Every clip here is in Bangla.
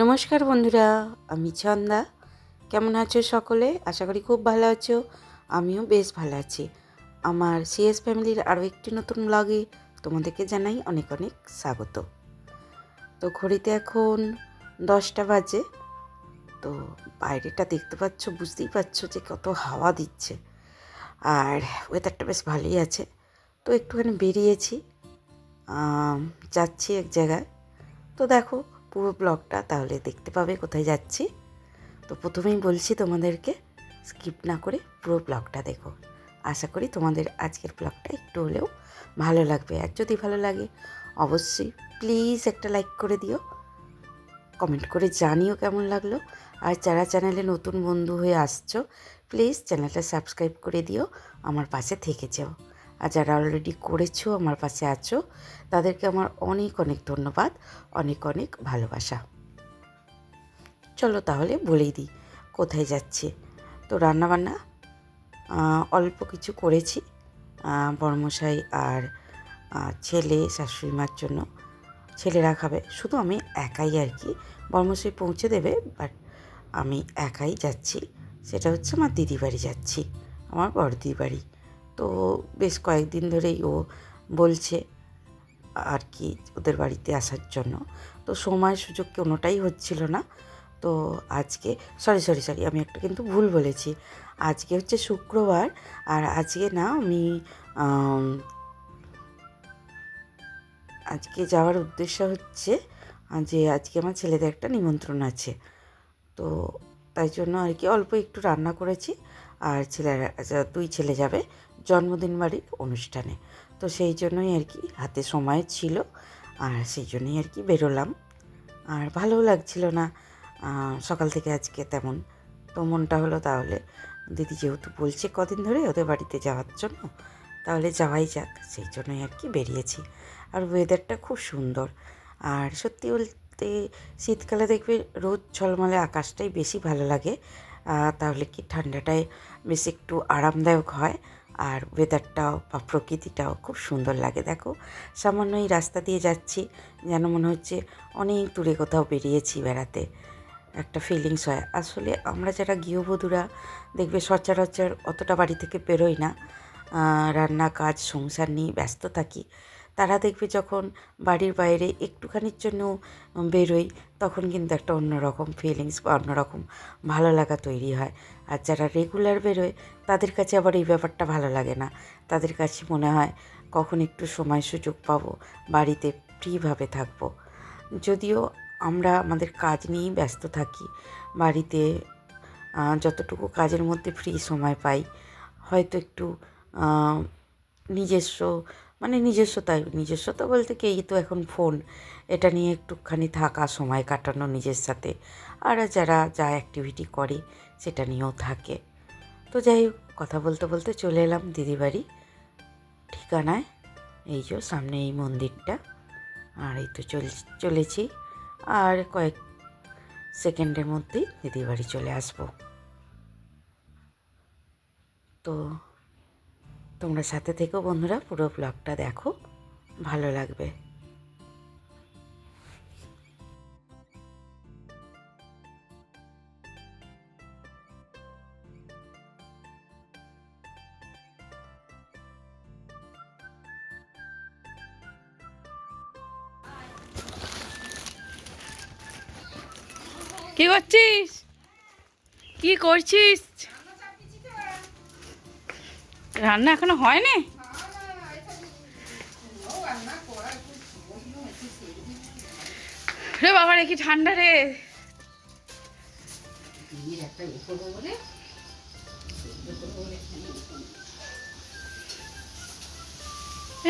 নমস্কার বন্ধুরা, আমি ছন্দা কেমন আছো সকলে? আশা করি খুব ভালো আছো। আমিও বেশ ভালো আছি। আমার সিএস ফ্যামিলির আরও একটি নতুন ব্লগে তোমাদেরকে জানাই অনেক অনেক স্বাগত। তো ঘড়িতে এখন দশটা বাজে। তো বাইরেটা দেখতে পাচ্ছ, বুঝতেই পারছ যে কত হাওয়া দিচ্ছে। আর ওয়েদারটা বেশ ভালোই আছে। তো একটুখানি বেরিয়েছি। যাচ্ছি এক জায়গায়। তো দেখো পুরো ব্লগটা, তাহলে দেখতে পাবে কোথায় যাচ্ছি। তো প্রথমেই বলছি তোমাদেরকে, স্কিপ না করে পুরো ব্লগটা দেখো। আশা করি তোমাদের আজকের ব্লগটা একটু হলেও ভালো লাগবে। আর যদি ভালো লাগে, অবশ্যই প্লিজ একটা লাইক করে দিও। কমেন্ট করে জানিও কেমন লাগল। আর যারা চ্যানেলে নতুন বন্ধু হয়ে আসছো, প্লিজ চ্যানেলটা সাবস্ক্রাইব করে দিও। আমার পাশে থেকে যাও। আর যারা অলরেডি করেছ, আমার পাশে আছো, তাদেরকে আমার অনেক অনেক ধন্যবাদ, অনেক অনেক ভালোবাসা। চলো তাহলে বলেই দিই, কোথায় যাচ্ছে? তো রান্নাবান্না অল্প কিছু করেছি বর্মশাই আর ছেলে শাশুড়ি মার জন্য। ছেলেরা খাবে, শুধু আমি একাই আর কি বর্মশাই পৌঁছে দেবে বাট আমি একাই যাচ্ছি। সেটা হচ্ছে আমার দিদি বাড়ি যাচ্ছি, আমার বড় বাড়ি তো বেশ কয়েকদিন ধরেই ও বলছে আর কি ওদের বাড়িতে আসার জন্য। তো সময় সুযোগ কোনোটাই হচ্ছিল না। তো আজকে সরি সরি সরি আমি একটা কিন্তু ভুল বলেছি। আজকে হচ্ছে শুক্রবার আর আজকে না আমি আজকে যাওয়ার উদ্দেশ্য হচ্ছে যে আজকে আমার ছেলেদের একটা নিমন্ত্রণ আছে। তো তাই জন্য আর কি অল্প একটু রান্না করেছি। আর ছেলেরা আচ্ছা, দুই ছেলে যাবে। জন্মদিন বাড়ির অনুষ্ঠানে। তো সেই জন্যই আর কি হাতে সময় ছিল, আর সেই জন্যই আর কি বেরোলাম। আর ভালোও লাগছিল না সকাল থেকে আজকে তেমন। তো মনটা হলো তাহলে, দিদি যেহেতু বলছে কদিন ধরে ওদের বাড়িতে যাওয়ার জন্য, তাহলে যাওয়াই যাক, সেই জন্যই আর কি বেরিয়েছি। আর ওয়েদারটা খুব সুন্দর, আর সত্যি বলতে শীতকালে দেখবে রোদ ঝলমলে আকাশটাই বেশি ভালো লাগে তাহলে কি ঠান্ডাটায় বেশ একটু আরামদায়ক হয়। আর ওয়েদারটাও বা প্রকৃতিটাও খুব সুন্দর লাগে। দেখো, সামান্য এই রাস্তা দিয়ে যাচ্ছি, যেন মনে হচ্ছে অনেক দূরে কোথাও বেরিয়েছি বেড়াতে। একটা ফিলিংস হয়। আসলে আমরা যারা গৃহবধূরা, দেখবে সচরাচর অতটা বাড়ি থেকে বেরোই না। রান্না কাজ সংসার নিয়ে ব্যস্ত থাকি। তারা দেখবে যখন বাড়ির বাইরে একটুখানির জন্য বেরোই, তখন কিন্তু একটা অন্যরকম ফিলিংস বা অন্যরকম ভালো লাগা তৈরি হয়। আর যারা রেগুলার বেরোয়, তাদের কাছে আবার এই ব্যাপারটা ভালো লাগে না। তাদের কাছে মনে হয়, কখন একটু সময় সুযোগ পাবো, বাড়িতে ফ্রিভাবে থাকব। যদিও আমরা আমাদের কাজ নিয়েই ব্যস্ত থাকি, বাড়িতে যতটুকু কাজের মধ্যে ফ্রি সময় পাই, হয়তো একটু নিজস্ব মানে নিজস্বতাই নিজস্বতা বলতে কি, এই তো এখন ফোন এটা নিয়ে একটুখানি থাকা, সময় কাটানো নিজের সাথে। আর যারা, যা অ্যাক্টিভিটি করে সেটা নিয়েও থাকে। তো যাই হোক, কথা বলতে বলতে চলে এলাম দিদিবাড়ি। ঠিকানায়, এই যে সামনে এই মন্দিরটা। আর এই তো চল, চলেছি। আর কয়েক সেকেন্ডের মধ্যেই দিদিবাড়ি চলে আসব। তো তোমরা সাথে থেকেও বন্ধুরা, পুরো ব্লগটা দেখো। ভালো লাগবে। করছিস কি করছিস? রান্না এখনও হয়নি? রে বাবা রে, কি ঠান্ডা রে।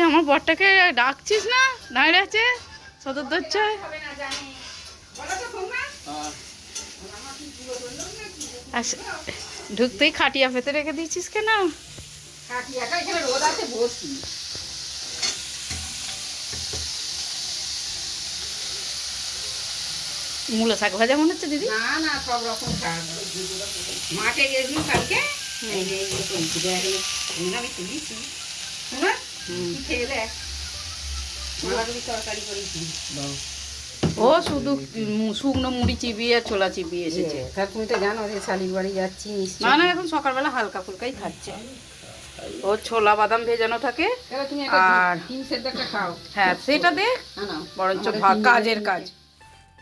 আমার বরটাকে ডাকছিস না? দাঁড়িয়ে আছে? সদর দরজায় ঢুকতেই খাটিয়া পেতে রেখে দিয়েছিস কেন? মূলো শাক ভাজা মনে হচ্ছে দিদি? না না সব রকম শাক। মাঠে গেছিলাম কালকে আমি তুলিছি শোনা কি খেয়ে দেখ। মালাগুলি তরকারি করেছি ও শুধু শুকনো মুড়ি চিবিয়ে আর ছোলা চিবিয়ে এসেছে। তা তুমি তো জানো যে শালির বাড়ি যাচ্ছি না না এখন সকালবেলা হালকা ফুলকাই খাচ্ছে। ও ছোলা বাদাম ভেজানো থাকে আর হ্যাঁ সেটা দে বরঞ্চ কাজের কাজ।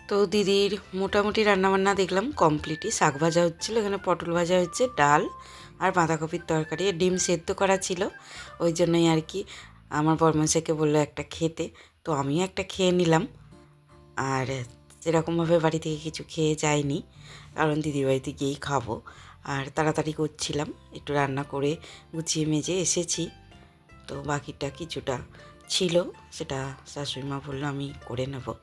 তো দিদির মোটামুটি রান্নাবান্না দেখলাম কমপ্লিটই। শাক ভাজা হচ্ছিল এখানে পটল ভাজা হচ্ছে ডাল আর বাঁধাকপির তরকারি। আর ডিম সেদ্ধ করা ছিল ওই জন্যই আর কি। আমার বর্মশাইকে বলল একটা খেতে তো আমিও একটা খেয়ে নিলাম। আর সেরকমভাবে বাড়ি থেকে কিছু খেয়ে যাইনি, কারণ দিদির বাড়িতে গিয়েই খাব। আর তাড়াতাড়ি করছিলাম, একটু রান্না করে গুছিয়ে মেজে এসেছি। তো বাকিটা কিছুটা ছিল, সেটা শাশুড়ি মা বলল আমি করে নেব।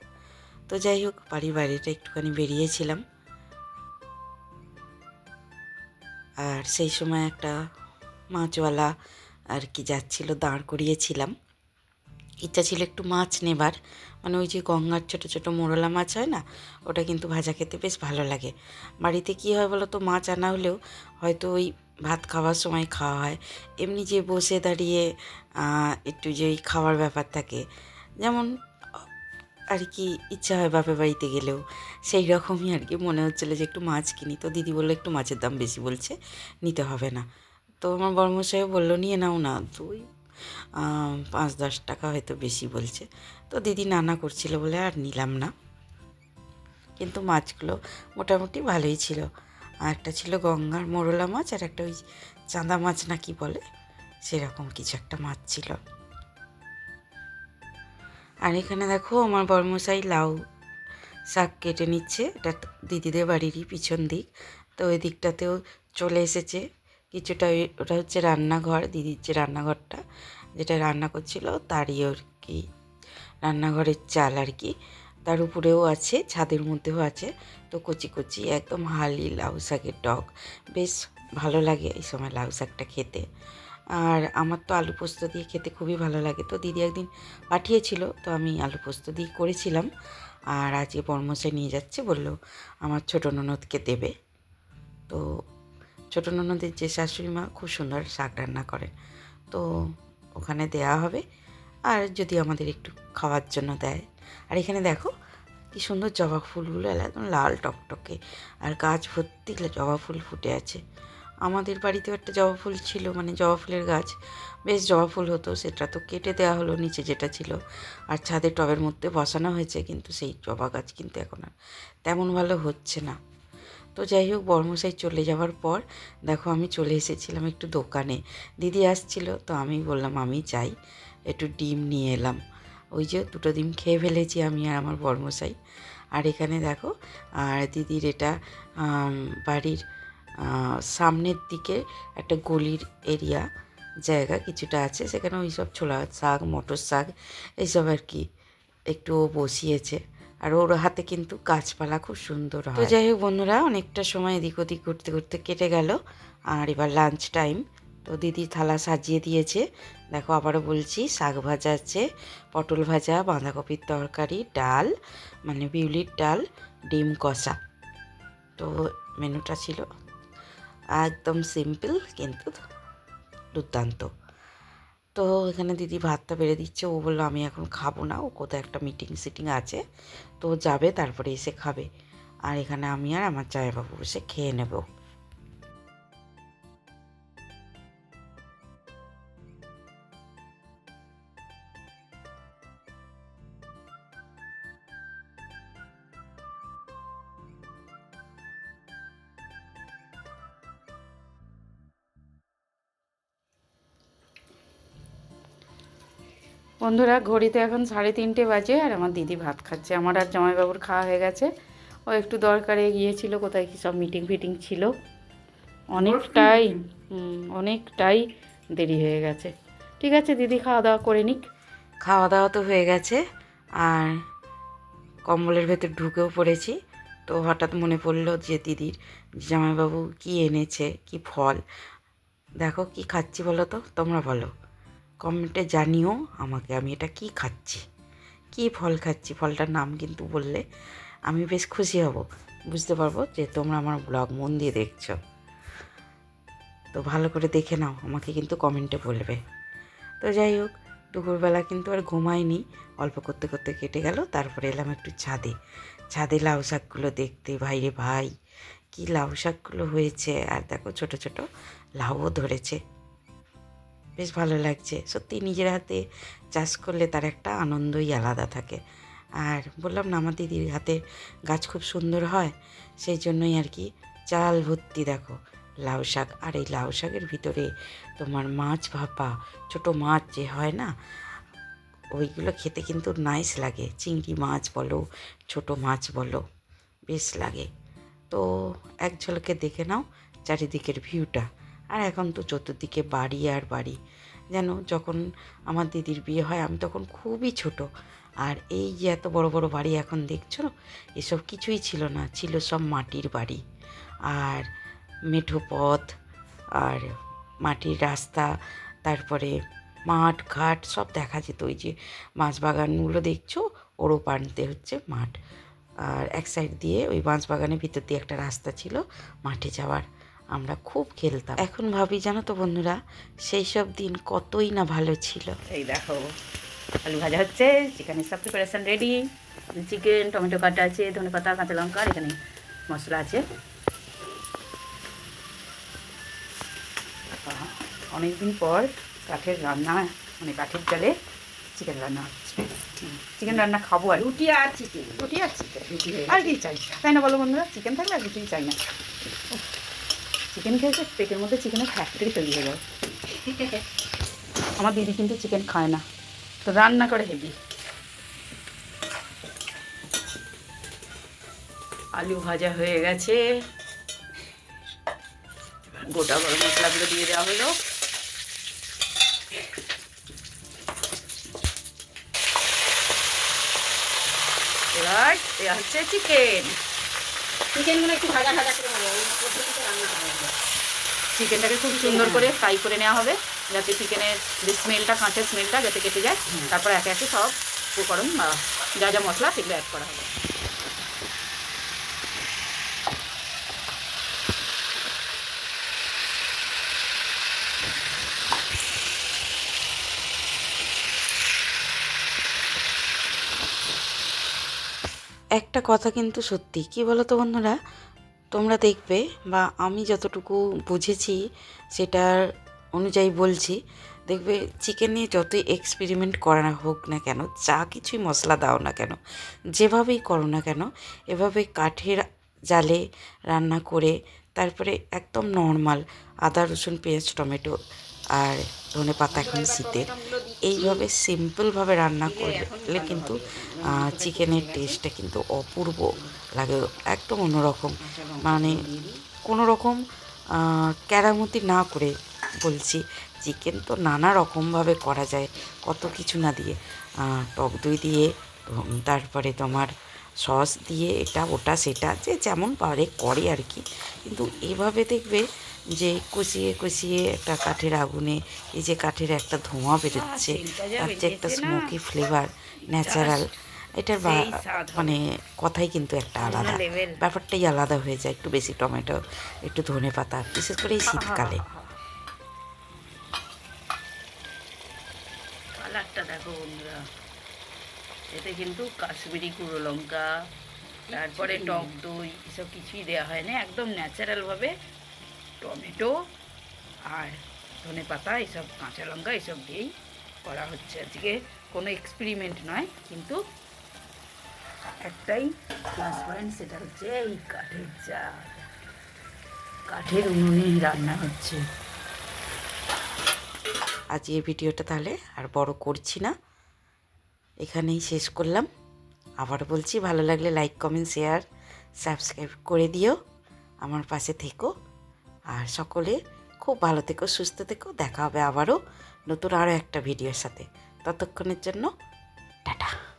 তো যাই হোক, বাড়ির বাইরেটা একটুখানি বেরিয়েছিলাম। আর সেই সময় একটা মাছওয়ালা আর কি যাচ্ছিল, দাঁড় করিয়েছিলাম। ইচ্ছা ছিল একটু মাছ নেবার। মানে ওই যে গঙ্গার ছোটো ছোটো মোরলা মাছ হয় না ওটা কিন্তু ভাজা খেতে বেশ ভালো লাগে। বাড়িতে কী হয় বলো তো মাছ আনা হলেও হয়তো ওই ভাত খাওয়ার সময় খাওয়া হয়। এমনি যে বসে দাঁড়িয়ে একটু যে ওই খাওয়ার ব্যাপার থাকে। যেমন আর কি ইচ্ছা হয় বাপের বাড়িতে গেলেও। সেই রকমই আর কি মনে হচ্ছিল যে একটু মাছ কিনি। তো দিদি বলল একটু মাছের দাম বেশি বলছে নিতে হবে না। তো আমার বর্মশাই বলল নিয়ে নাও না। তো ওই আহ, পাঁচ দশ টাকা হয়তো বেশি বলছে। তো দিদি নানা করছিল বলে আর নিলাম না। কিন্তু মাছগুলো মোটামুটি ভালোই ছিল। আর একটা ছিল গঙ্গার মোরলা মাছ আর একটা ওই চাঁদা মাছ না কি বলে? সেরকম কিছু একটা মাছ ছিল। আর এখানে দেখো আমার বর্মশাই লাউ শাক কেটে নিচ্ছে। এটা দিদিদের বাড়িরই পিছন দিক। তো ওই দিকটাতেও চলে এসেছে। কিছুটা ওটা হচ্ছে রান্নাঘর, দিদির যে রান্নাঘরটা, যেটা রান্না করছিল তারই আর কি, রান্নাঘরের চাল আর কি। তার উপরেও আছে, ছাদের মধ্যেও আছে, তো কচি কচি একদম হালি লাউ শাকের ডগ বেশ ভালো লাগে এই সময় লাউ শাকটা খেতে। আর আমার তো আলু পোস্ত দিয়ে খেতে খুবই ভালো লাগে। তো দিদি একদিন পাঠিয়েছিল, তো আমি আলু পোস্ত দিয়ে করেছিলাম। আর আজকে বর্মশাই নিয়ে যাচ্ছে, বলল আমার ছোটো ননদকে দেবে। তো ছোটো ননদের যে শাশুড়ি মা খুব সুন্দর শাক রান্না করেন তো ওখানে দেয়া হবে। আর যদি আমাদের একটু খাওয়ার জন্য দেয়। আর এখানে দেখো, কি সুন্দর জবা ফুলগুলো একদম লাল টকটকে। আর গাছ ভর্তি জবা ফুল ফুটে আছে। আমাদের বাড়িতেও একটা জবা ফুল ছিল মানে জবা ফুলের গাছ। বেশ জবা ফুল হতো, সেটা তো কেটে দেওয়া হলো নিচে যেটা ছিল। আর ছাদে টবের মধ্যে বসানো হয়েছে, কিন্তু সেই জবা গাছ কিন্তু এখন আর তেমন ভালো হচ্ছে না। তো যাই হোক, বর্মশাই চলে যাওয়ার পর দেখো আমি চলে এসেছিলাম একটু দোকানে। দিদি আসছিল, তো আমি বললাম, আমি যাই, একটু ডিম নিয়ে এলাম। ওই যে দুটো ডিম খেয়ে ফেলেছি আমি আর আমার বর্মশাই। আর এখানে দেখো, আর দিদির এটা বাড়ির সামনের দিকে একটা গলির এরিয়া জায়গা কিছুটা আছে। সেখানে ওই সব ছোলা শাক, মটর শাক, এইসব আর কি একটু বসিয়েছে। আর ওর হাতে কিন্তু গাছপালা খুব সুন্দর হয়। তো যাই হোক বন্ধুরা অনেকটা সময় এদিক ওদিক ঘুরতে ঘুরতে কেটে গেল। আর এবার লাঞ্চ টাইম তো দিদি থালা সাজিয়ে দিয়েছে। দেখো আবারও বলছি শাক ভাজা আছে পটল ভাজা বাঁধাকপির তরকারি ডাল মানে বিউলির ডাল ডিম কষা। তো মেনুটা ছিল একদম সিম্পল কিন্তু দুর্দান্ত। তো এখানে দিদি ভাতটা বেড়ে দিচ্ছে। ও বলল, আমি এখন খাব না। ও কোথাও একটা মিটিং সিটিং আছে। তো যাবে, তারপরে এসে খাবে। আর এখানে আমি আর আমার চায়বাবু বসে খেয়ে নেব। বন্ধুরা ঘড়িতে এখন সাড়ে তিনটে বাজে আর আমার দিদি ভাত খাচ্ছে। আমার আর জামাইবাবুর খাওয়া হয়ে গেছে। ও একটু দরকারে গিয়েছিল কোথায় কি সব মিটিং ফিটিং ছিল। অনেকটাই অনেকটাই দেরি হয়ে গেছে। ঠিক আছে দিদি খাওয়া দাওয়া করে নিক। খাওয়া দাওয়া তো হয়ে গেছে আর কম্বলের ভেতর ঢুকেও পড়েছি। তো হঠাৎ মনে পড়ল যে দিদির জামাইবাবু কি এনেছে কি ফল। দেখো কি খাচ্ছি বলো তো তোমরা বলো। কমেন্টে জানিও আমাকে, আমি এটা কি খাচ্ছি? কি ফল খাচ্ছি? ফলটার নাম কিন্তু বললে আমি বেশ খুশি হব। বুঝতে পারব যে তোমরা আমার ব্লগ মন দিয়ে দেখছ। তো ভালো করে দেখে নাও, আমাকে কিন্তু কমেন্টে বলবে। তো যাই হোক, দুপুরবেলা কিন্তু আর ঘুমাইনি। অল্প করতে করতে কেটে গেল, তারপরে এলাম একটু ছাদে। ছাদে লাউ শাকগুলো দেখতে ভাইরে ভাই, কি লাউ শাকগুলো হয়েছে। আর দেখো ছোট ছোট লাউও ধরেছে। বেশ ভালো লাগছে। সত্যি নিজের হাতে চাষ করলে তার একটা আনন্দই আলাদা থাকে। আর বললাম না, আমার দিদির হাতে গাছ খুব সুন্দর হয়, সেই জন্যই আর কি চাল ভর্তি দেখো, লাউ শাক। আর এই লাউ শাকের ভিতরে তোমার মাছ ভাপা, ছোট মাছ যে হয় না, ওইগুলো খেতে কিন্তু নাইস লাগে। চিংড়ি মাছ বলো, ছোট মাছ বলো, বেশ লাগে। তো এক ঝলকে দেখে নাও চারিদিকের ভিউটা আর এখন তো চতুর্দিকে বাড়ি আর বাড়ি। যেন যখন আমার দিদির বিয়ে হয়, আমি তখন খুবই ছোট। আর এই যে এত বড় বড় বাড়ি এখন দেখছ, এসব কিছুই ছিল না, ছিল সব মাটির বাড়ি। আর মেঠো পথ, আর মাটির রাস্তা, তারপরে মাঠ, ঘাট, সব দেখা যেত। ওই যে মাছ বাগানগুলো দেখছ ওরও পানতে হচ্ছে মাঠ। আর এক সাইড দিয়ে ওই বাঁশ বাগানের ভিতর দিয়ে একটা রাস্তা ছিল মাঠে যাওয়ার। আমরা খুব খেলতাম। এখন ভাবি জানো তো বন্ধুরা সেই সব দিন কতই না ভালো ছিল। এই দেখো আলু ভাজা হচ্ছে চিকেনের সব প্রিপারেশন রেডি চিকেন টমেটো কাটা আছে ধনে পাতা কাঁচা লঙ্কা এখানে মশলা আছে। অনেক দিন পর কাঠের রান্না মানে কাঠের জলে চিকেন রান্না হচ্ছে। চিকেন রান্না খাব আর রুটি আর চিকেন রুটি আর চিকেন রুটি আর কি চাই? তাই না বলো বন্ধুরা চিকেন থাকলে আর কিছুই চাই না। চিকেন খেয়েছে, পেটের মধ্যে চিকেনের ফ্যাক্টরি তৈরি হয়ে যায় আমার দিদি কিন্তু চিকেন খায় না। তো রান্না করে হেবি। আলু ভাজা হয়ে গেছে। গোটা গরম মশলাগুলো দিয়ে দেওয়া হলো। এবার দেওয়া হচ্ছে চিকেন চিকেনগুলো একটু ভাজা ভাজা করে হবে। চিকেনটাকে খুব সুন্দর করে ফ্রাই করে নেওয়া হবে যাতে চিকেনের যে স্মেলটা কাঁচের স্মেলটা যাতে কেটে যায়। তারপর একে একে সব উপকরণ বা যা যা মশলা সেগুলো অ্যাড করা হবে। একটা কথা কিন্তু সত্যি। কি বলো তো বন্ধুরা? তোমরা দেখবে বা আমি যতটুকু বুঝেছি সেটার অনুযায়ী বলছি, দেখবে চিকেন নিয়ে যতই এক্সপেরিমেন্ট করা হোক না কেন, যা কিছুই মশলা দাও না কেন, যেভাবেই করো না কেন, এভাবে কাঠের জালে রান্না করে তারপরে একদম নর্মাল আদা, রসুন, পেঁয়াজ, টমেটো আর ধনে পাতা এখন শীতের এইভাবে সিম্পলভাবে রান্না করলে কিন্তু চিকেনের টেস্টটা কিন্তু অপূর্ব লাগে। একদম অন্যরকম। মানে কোনো রকম ক্যারামতি না করে বলছি চিকেন তো নানা রকমভাবে করা যায়। কত কিছু না দিয়ে টক দই দিয়ে তারপরে তোমার সস দিয়ে, এটা, ওটা, সেটা, যে যেমন পারে, করে আর কি। কিন্তু এভাবে দেখবে যে কষিয়ে কষিয়ে একটা কাঠের আগুনে এই যে কাঠের একটা ধোঁয়া বেরোচ্ছে তার যে একটা স্মোকি ফ্লেভার ন্যাচারাল এটার। মানে কথাই কিন্তু একটা আলাদা। ব্যাপারটাই আলাদা হয়ে যায় একটু বেশি টমেটো একটু ধনে পাতা বিশেষ করে এই শীতকালে। কালারটা দেখো বন্ধুরা এতে কিন্তু কাশ্মীরি গুঁড়ো লঙ্কা তারপরে টক দই এসব কিছুই দেওয়া হয় না একদম ন্যাচারালভাবে টমেটো আর ধনে পাতা এসব কাঁচা লঙ্কা এসব দিয়েই করা হচ্ছে। আজকে কোনো এক্সপেরিমেন্ট নয়, কিন্তু একটাই প্লাস পয়েন্ট সেটা হচ্ছে এই কাঠের জাল কাঠের উনুনে রান্না হচ্ছে। আজ এই ভিডিওটা তাহলে আর বড় করছি না। এখানেই শেষ করলাম। আবার বলছি, ভালো লাগলে লাইক কমেন্ট শেয়ার সাবস্ক্রাইব করে দিও। আমার পাশে থেকো। আর সকলে খুব ভালো থেকো, সুস্থ থেকো। দেখা হবে আবারও নতুন আরও একটা ভিডিওর সাথে। ততক্ষণের জন্য, টাটা।